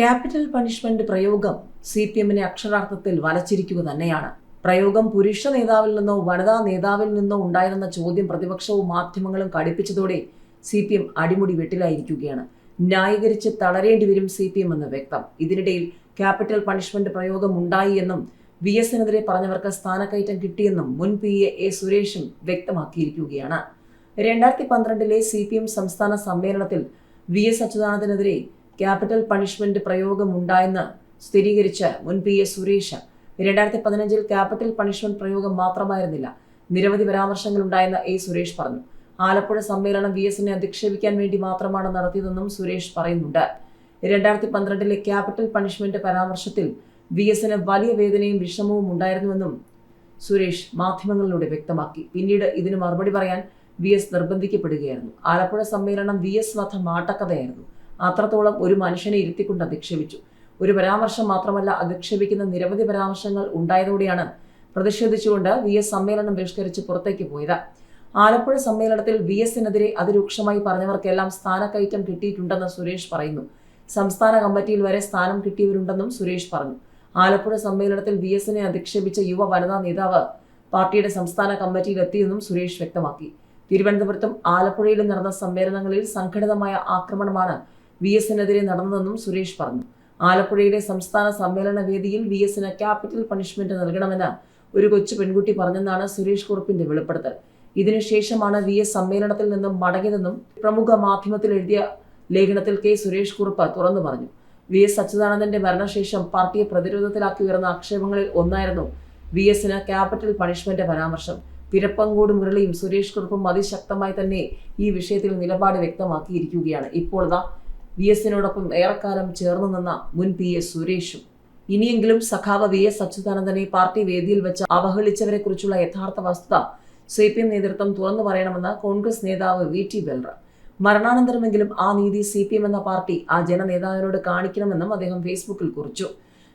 Capital punishment പ്രയോഗം C P എമ്മിനെ അക്ഷരാർത്ഥത്തിൽ വലച്ചിരിക്കുക തന്നെയാണ്. പ്രയോഗം പുരുഷ നേതാവിൽ നിന്നോ വനിതാ നേതാവിൽ നിന്നോ ഉണ്ടായിരുന്ന ചോദ്യം പ്രതിപക്ഷവും മാധ്യമങ്ങളും കടുപ്പിച്ചതോടെ സി പി എം അടിമുടി വെട്ടിലായിരിക്കുകയാണ്. ന്യായീകരിച്ച് തളരേണ്ടി വരും സി പി എം എന്ന് വ്യക്തം. ഇതിനിടയിൽ ക്യാപിറ്റൽ പണിഷ്മെന്റ് പ്രയോഗം ഉണ്ടായി എന്നും വി എസിനെതിരെ പറഞ്ഞവർക്ക് സ്ഥാനക്കയറ്റം കിട്ടിയെന്നും മുൻ പി എ എ സുരേഷും വ്യക്തമാക്കിയിരിക്കുകയാണ്. രണ്ടായിരത്തി പന്ത്രണ്ടിലെ സി പി എം സംസ്ഥാന സമ്മേളനത്തിൽ വി എസ് അച്യുതാനന്ദനെതിരെ ക്യാപിറ്റൽ പണിഷ്മെന്റ് പ്രയോഗം ഉണ്ടായെന്ന് സ്ഥിരീകരിച്ച മുൻ പി എ സുരേഷ്. രണ്ടായിരത്തി പതിനഞ്ചിൽ ക്യാപിറ്റൽ പണിഷ്മെന്റ് പ്രയോഗം മാത്രമായിരുന്നില്ല. നിരവധി പരാമർശങ്ങൾ ഉണ്ടായെന്ന് എ സുരേഷ് പറഞ്ഞു. ആലപ്പുഴ സമ്മേളനം വി എസിനെ അധിക്ഷേപിക്കാൻ വേണ്ടി മാത്രമാണ് നടത്തിയതെന്നും സുരേഷ് പറയുന്നുണ്ട്. രണ്ടായിരത്തി പന്ത്രണ്ടിലെ ക്യാപിറ്റൽ പണിഷ്മെന്റ് പരാമർശത്തിൽ വി എസിന് വലിയ വേദനയും വിഷമവും ഉണ്ടായിരുന്നുവെന്നും സുരേഷ് മാധ്യമങ്ങളിലൂടെ വ്യക്തമാക്കി. പിന്നീട് ഇതിന് മറുപടി പറയാൻ വി എസ് നിർബന്ധിക്കപ്പെടുകയായിരുന്നു. ആലപ്പുഴ സമ്മേളനം വി എസ് വധ മാട്ടക്കഥയായിരുന്നു അത്രത്തോളം ഒരു മനുഷ്യനെ ഇരുത്തിക്കൊണ്ട് അധിക്ഷേപിച്ചു. ഒരു പരാമർശം മാത്രമല്ല അധിക്ഷേപിക്കുന്ന നിരവധി പരാമർശങ്ങൾ ഉണ്ടായതോടെയാണ് പ്രതിഷേധിച്ചുകൊണ്ട് വി എസ് സമ്മേളനം ബഹിഷ്കരിച്ച് പുറത്തേക്ക് പോയത്. ആലപ്പുഴ സമ്മേളനത്തിൽ വി എസിനെതിരെ അതിരൂക്ഷമായി പറഞ്ഞവർക്കെല്ലാം സ്ഥാനക്കയറ്റം കിട്ടിയിട്ടുണ്ടെന്ന് സുരേഷ് പറയുന്നു. സംസ്ഥാന കമ്മിറ്റിയിൽ വരെ സ്ഥാനം കിട്ടിയവരുണ്ടെന്നും സുരേഷ് പറഞ്ഞു. ആലപ്പുഴ സമ്മേളനത്തിൽ വി എസിനെ അധിക്ഷേപിച്ച യുവ വനിതാ നേതാവ് പാർട്ടിയുടെ സംസ്ഥാന കമ്മിറ്റിയിൽ എത്തിയെന്നും സുരേഷ് വ്യക്തമാക്കി. തിരുവനന്തപുരത്തും ആലപ്പുഴയിലും നടന്ന സമ്മേളനങ്ങളിൽ സംഘടിതമായ ആക്രമണമാണ് വി എസിനെതിരെ നടന്നതെന്നും സുരേഷ് പറഞ്ഞു. ആലപ്പുഴയിലെ സംസ്ഥാന സമ്മേളന വേദിയിൽ വി എസിന് ക്യാപിറ്റൽ പണിഷ്മെന്റ് നൽകണമെന്ന് ഒരു കൊച്ചു പെൺകുട്ടി പറഞ്ഞെന്നാണ് സുരേഷ് കുറുപ്പിന്റെ വെളിപ്പെടുത്തൽ. ഇതിനുശേഷമാണ് വി എസ് സമ്മേളനത്തിൽ നിന്നും മടങ്ങിയതെന്നും പ്രമുഖ മാധ്യമത്തിൽ എഴുതിയ ലേഖനത്തിൽ കെ സുരേഷ് കുറുപ്പ് തുറന്നു പറഞ്ഞു. വി എസ് അച്യുതാനന്ദന്റെ മരണശേഷം പാർട്ടിയെ പ്രതിരോധത്തിലാക്കി ഉയർന്ന ആക്ഷേപങ്ങളിൽ ഒന്നായിരുന്നു വി എസിന് ക്യാപിറ്റൽ പണിഷ്മെന്റ് പരാമർശം. പിരപ്പങ്കോട് മുരളിയും സുരേഷ് കുറുപ്പും അതിശക്തമായി തന്നെ ഈ വിഷയത്തിൽ നിലപാട് വ്യക്തമാക്കിയിരിക്കുകയാണ്. ഇപ്പോൾ ഇതാ വി എസിനോടൊപ്പം ഏറെക്കാലം ചേർന്നു നിന്ന മുൻ പി എസ് സുരേഷും ഇനിയെങ്കിലും സഖാവ് വി എസ് അച്യുതാനന്ദനെ പാർട്ടി വേദിയിൽ വെച്ച് അവഹേളിച്ചവരെ കുറിച്ചുള്ള യഥാർത്ഥ വസ്തുത സി പി എം നേതൃത്വം തുറന്നു പറയണമെന്ന് കോൺഗ്രസ് നേതാവ് വി ടി ബെൽറ മരണാനന്തരമെങ്കിലും ആ നീതി സി പി എം എന്ന പാർട്ടി ആ ജനനേതാവിനോട് കാണിക്കണമെന്നും അദ്ദേഹം ഫേസ്ബുക്കിൽ കുറിച്ചു.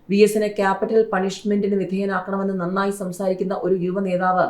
വി എസിനെ ക്യാപിറ്റൽ പണിഷ്മെന്റിന് വിധേയനാക്കണമെന്ന് നന്നായി സംസാരിക്കുന്ന ഒരു യുവ നേതാവ്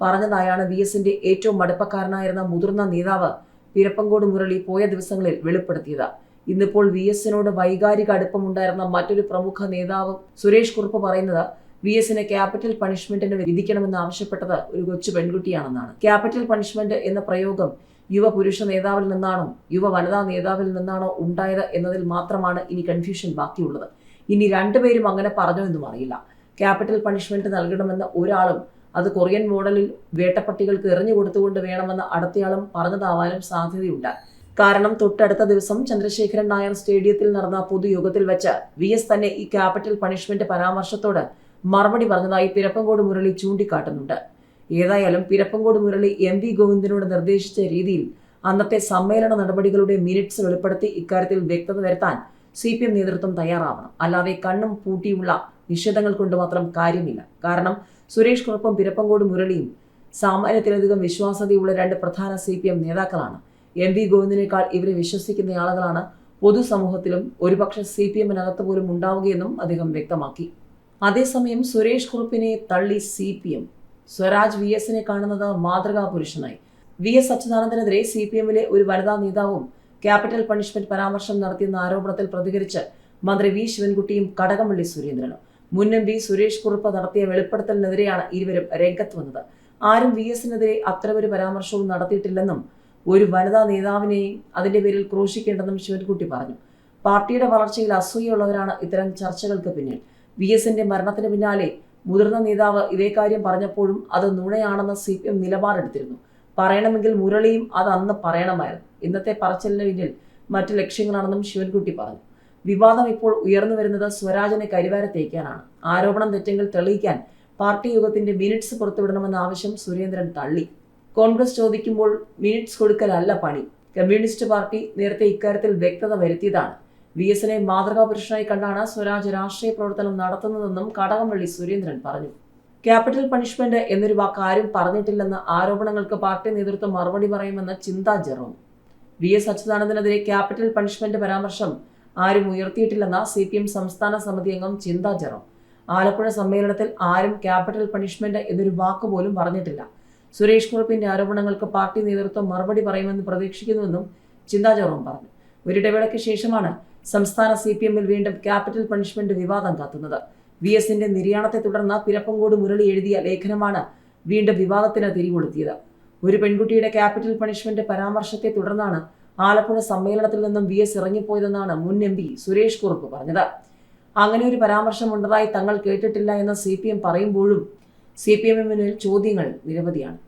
പറഞ്ഞതായാണ് വി എസിന്റെ ഏറ്റവും മടുപ്പക്കാരനായിരുന്ന മുതിർന്ന നേതാവ് പിരപ്പങ്കോട് മുരളി പോയ ദിവസങ്ങളിൽ വെളിപ്പെടുത്തിയത്. ഇന്നിപ്പോൾ വി എസിനോട് വൈകാരിക അടുപ്പമുണ്ടായിരുന്ന മറ്റൊരു പ്രമുഖ നേതാവ് സുരേഷ് കുറുപ്പ് പറയുന്നത് വി എസിന് ക്യാപിറ്റൽ പണിഷ്മെന്റിന് വിധിക്കണമെന്ന് ആവശ്യപ്പെട്ടത് ഒരു കൊച്ചു പെൺകുട്ടിയാണെന്നാണ്. ക്യാപിറ്റൽ പണിഷ്മെന്റ് എന്ന പ്രയോഗം യുവ പുരുഷ നേതാവിൽ നിന്നാണോ യുവ വനിതാ നേതാവിൽ നിന്നാണോ ഉണ്ടായത് എന്നതിൽ മാത്രമാണ് ഇനി കൺഫ്യൂഷൻ ബാക്കിയുള്ളത്. ഇനി രണ്ടുപേരും അങ്ങനെ പറഞ്ഞോ എന്നും അറിയില്ല. ക്യാപിറ്റൽ പണിഷ്മെന്റ് നൽകണമെന്ന് ഒരാളും അത് കൊറിയൻ മോഡലിൽ വേട്ടപ്പട്ടികൾക്ക് എറിഞ്ഞു കൊടുത്തുകൊണ്ട് വേണമെന്ന് അടുത്തയാളും പറഞ്ഞതാവാനും സാധ്യതയുണ്ട്. കാരണം തൊട്ടടുത്ത ദിവസം ചന്ദ്രശേഖരൻ നായർ സ്റ്റേഡിയത്തിൽ നടന്ന പൊതുയോഗത്തിൽ വെച്ച് വി എസ് തന്നെ ഈ ക്യാപിറ്റൽ പണിഷ്മെന്റ് പരാമർശത്തോട് മറുപടി പറഞ്ഞതായി പിരപ്പങ്കോട് മുരളി ചൂണ്ടിക്കാട്ടുന്നുണ്ട്. ഏതായാലും പിരപ്പങ്കോട് മുരളി എം വി ഗോവിന്ദനോട് നിർദ്ദേശിച്ച രീതിയിൽ അന്നത്തെ സമ്മേളന നടപടികളുടെ മിനിറ്റ്സ് വെളിപ്പെടുത്തി ഇക്കാര്യത്തിൽ വ്യക്തത വരുത്താൻ സി പി എം നേതൃത്വം തയ്യാറാവണം. അല്ലാതെ കണ്ണും പൂട്ടിയുള്ള നിഷേധങ്ങൾ കൊണ്ട് മാത്രം കാര്യമില്ല. കാരണം സുരേഷ് കുറുപ്പും പിരപ്പങ്കോട് മുരളിയും സാമാന്യത്തിലധികം വിശ്വാസതയുള്ള രണ്ട് പ്രധാന സി പി എം നേതാക്കളാണ്. എം വി ഗോവിന്ദനേക്കാൾ ഇവരെ വിശ്വസിക്കുന്ന ആളുകളാണ് പൊതുസമൂഹത്തിലും ഒരുപക്ഷെ സി പി എമ്മിനകത്ത് പോലും ഉണ്ടാവുകയെന്നും അദ്ദേഹം വ്യക്തമാക്കി. അതേസമയം സുരേഷ് കുറുപ്പിനെ തള്ളി C P M. Swaraj V എസിനെ കാണുന്നത് മാതൃകാ പുരുഷനായി വി എസ് അച്യുതാനന്ദനെതിരെ സി പി എമ്മിലെ ഒരു വനിതാ നേതാവും ക്യാപിറ്റൽ പണിഷ്മെന്റ് പരാമർശം നടത്തിയെന്ന ആരോപണത്തിൽ പ്രതികരിച്ച് മന്ത്രി വി ശിവൻകുട്ടിയും കടകംപള്ളി സുരേന്ദ്രനും. മുൻ എം പി സുരേഷ് കുറുപ്പ് നടത്തിയ വെളിപ്പെടുത്തലിനെതിരെയാണ് ഇരുവരും രംഗത്ത് വന്നത്. ആരും വി എസിനെതിരെ അത്തരമൊരു പരാമർശവും നടത്തിയിട്ടില്ലെന്നും ഒരു വനിതാ നേതാവിനെയും അതിന്റെ പേരിൽ ക്രൂശിക്കേണ്ടെന്നും ശിവൻകുട്ടി പറഞ്ഞു. പാർട്ടിയുടെ വളർച്ചയിൽ അസൂയുള്ളവരാണ് ഇത്തരം ചർച്ചകൾക്ക് പിന്നിൽ. വി എസിന്റെ മരണത്തിന് പിന്നാലെ മുതിർന്ന നേതാവ് ഇതേ കാര്യം പറഞ്ഞപ്പോഴും അത് നുണയാണെന്ന് സി പി എം നിലപാടെടുത്തിരുന്നു. പറയണമെങ്കിൽ മുരളിയും അത് അന്ന് പറയണമായിരുന്നു. ഇന്നത്തെ പറച്ചിലിന് പിന്നിൽ മറ്റു ലക്ഷ്യങ്ങളാണെന്നും ശിവൻകുട്ടി പറഞ്ഞു. വിവാദം ഇപ്പോൾ ഉയർന്നു വരുന്നത് സ്വരാജിനെ കരിവാരത്തേക്കാനാണ് ആരോപണം തെറ്റെങ്കിൽ തെളിയിക്കാൻ പാർട്ടി യോഗത്തിന്റെ മിനിറ്റ്സ് പുറത്തുവിടണമെന്ന ആവശ്യം സുരേന്ദ്രൻ തള്ളി. കോൺഗ്രസ് ചോദിക്കുമ്പോൾ മിനിറ്റ്സ് കൊടുക്കലല്ല പണി. കമ്മ്യൂണിസ്റ്റ് പാർട്ടി നേരത്തെ ഇക്കാര്യത്തിൽ വ്യക്തത വരുത്തിയതാണ്. വി എസിനെ മാതൃകാ പുരുഷനായി കണ്ടാണ് സ്വരാജ് രാഷ്ട്രീയ പ്രവർത്തനം നടത്തുന്നതെന്നും കടകംപള്ളി സുരേന്ദ്രൻ പറഞ്ഞു. ക്യാപിറ്റൽ പണിഷ്മെന്റ് എന്നൊരു വാക്ക് ആരും പറഞ്ഞിട്ടില്ലെന്ന ആരോപണങ്ങൾക്ക് പാർട്ടി നേതൃത്വം മറുപടി പറയുമെന്ന് ചിന്താ ജെറോം. വി എസ് അച്യുതാനന്ദനെതിരെ ക്യാപിറ്റൽ പണിഷ്മെന്റ് പരാമർശം ആരും ഉയർത്തിയിട്ടില്ലെന്ന സി പി എം സംസ്ഥാന സമിതി അംഗം ചിന്താ ജെറോം. ആലപ്പുഴ സമ്മേളനത്തിൽ ആരും ക്യാപിറ്റൽ പണിഷ്മെന്റ് എന്നൊരു വാക്കുപോലും പറഞ്ഞിട്ടില്ല. സുരേഷ് കുറുപ്പിന്റെ ആരോപണങ്ങൾക്ക് പാർട്ടി നേതൃത്വം മറുപടി പറയുമെന്ന് പ്രതീക്ഷിക്കുന്നുവെന്നും ചിന്താ ജെറോം പറഞ്ഞു. ഒരിടവേളയ്ക്ക് ശേഷമാണ് സംസ്ഥാന സി പി എമ്മിൽ വീണ്ടും ക്യാപിറ്റൽ പണിഷ്മെന്റ് വിവാദം കാത്തുന്നത്. വി എസിന്റെ നിര്യാണത്തെ തുടർന്ന് പിരപ്പങ്കോട് മുരളി എഴുതിയ ലേഖനമാണ് വീണ്ടും വിവാദത്തിന് തിരികൊളുത്തിയത്. ഒരു പെൺകുട്ടിയുടെ ക്യാപിറ്റൽ പണിഷ്മെന്റ് പരാമർശത്തെ തുടർന്നാണ് ആലപ്പുഴ സമ്മേളനത്തിൽ നിന്നും വി എസ് ഇറങ്ങിപ്പോയതെന്നാണ് മുൻ എം പി സുരേഷ് കുറുപ്പ് പറഞ്ഞത്. അങ്ങനെ ഒരു പരാമർശം ഉണ്ടതായി തങ്ങൾ കേട്ടിട്ടില്ല എന്ന് സി പി എം പറയുമ്പോഴും സി പി എമ്മിന് ചോദ്യങ്ങൾ നിരവധിയാണ്.